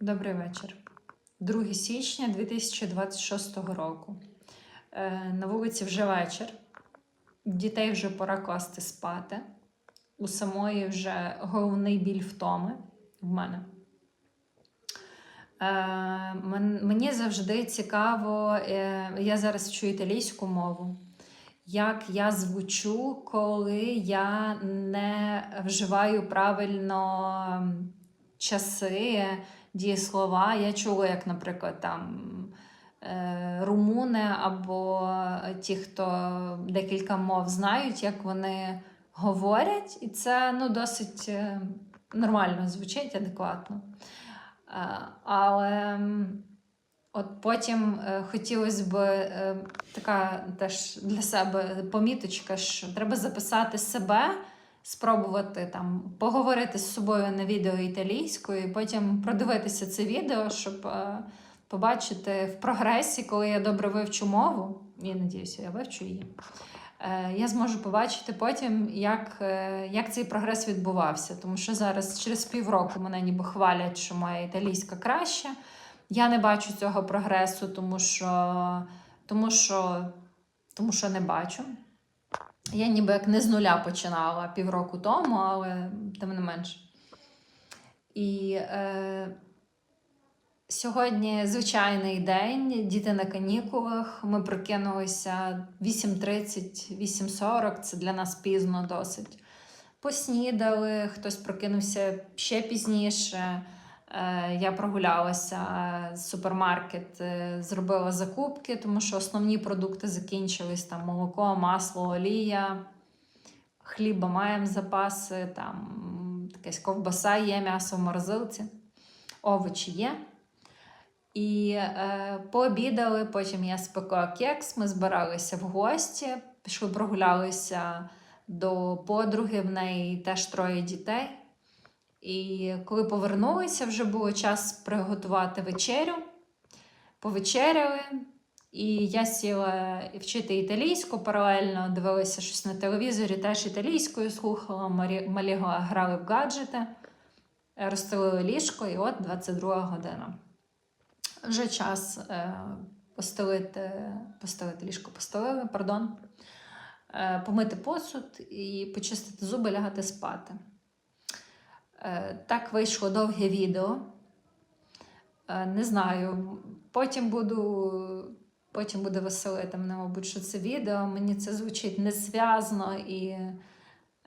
Добрий вечір. 2 січня 2026 року. Е, На вулиці вже вечір. Дітей вже пора класти спати. У самої вже головний біль втоми в мене. Е, Мені завжди цікаво, е, я зараз вчу італійську мову. Як я звучу, коли я не вживаю правильно часи, дієслова. Я чула, як, наприклад, там е, румуни або ті, хто декілька мов знають, як вони говорять, і це ну, досить е, нормально звучить, адекватно. Е, Але от потім хотілося б така теж для себе поміточка, що треба записати себе спробувати там поговорити з собою на відео італійською, і потім продивитися це відео, щоб е, побачити в прогресі, коли я добре вивчу мову. Я надіюся, я вивчу її. Е, я зможу побачити потім, як, е, як цей прогрес відбувався. Тому що зараз через півроку мене ніби хвалять, що моя італійська краща. Я не бачу цього прогресу, тому що, тому що, тому що не бачу. Я ніби як не з нуля починала півроку тому, але тим не менше. І е, сьогодні звичайний день, діти на канікулах. Ми прокинулися 8.30, 8.40, це для нас пізно досить. Поснідали, хтось прокинувся ще пізніше. Е, Я прогулялася супермаркет, е, зробила закупки, тому що основні продукти закінчились: там молоко, масло, олія, хліба маємо запаси, там якась ковбаса є, м'ясо в морозилці, овочі є. І е, пообідали, потім я спекла кекс, ми збиралися в гості, пішли прогулялися до подруги, в неї теж троє дітей. І коли повернулися, вже було час приготувати вечерю. Повечеряли, і я сіла вчити італійську паралельно, дивилася щось на телевізорі, теж італійською слухала, Марі- малі грали в гаджети, розстелили ліжко, і от 22 година. Вже час е, постелити, постелити ліжко, постелили, пардон, е, помити посуд і почистити зуби, лягати спати. Е, Так вийшло довге відео. Е, Не знаю, потім буду. Потім буде веселити мене, мабуть, що це відео. Мені це звучить незв'язно і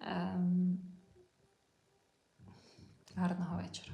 ем, гарного вечора.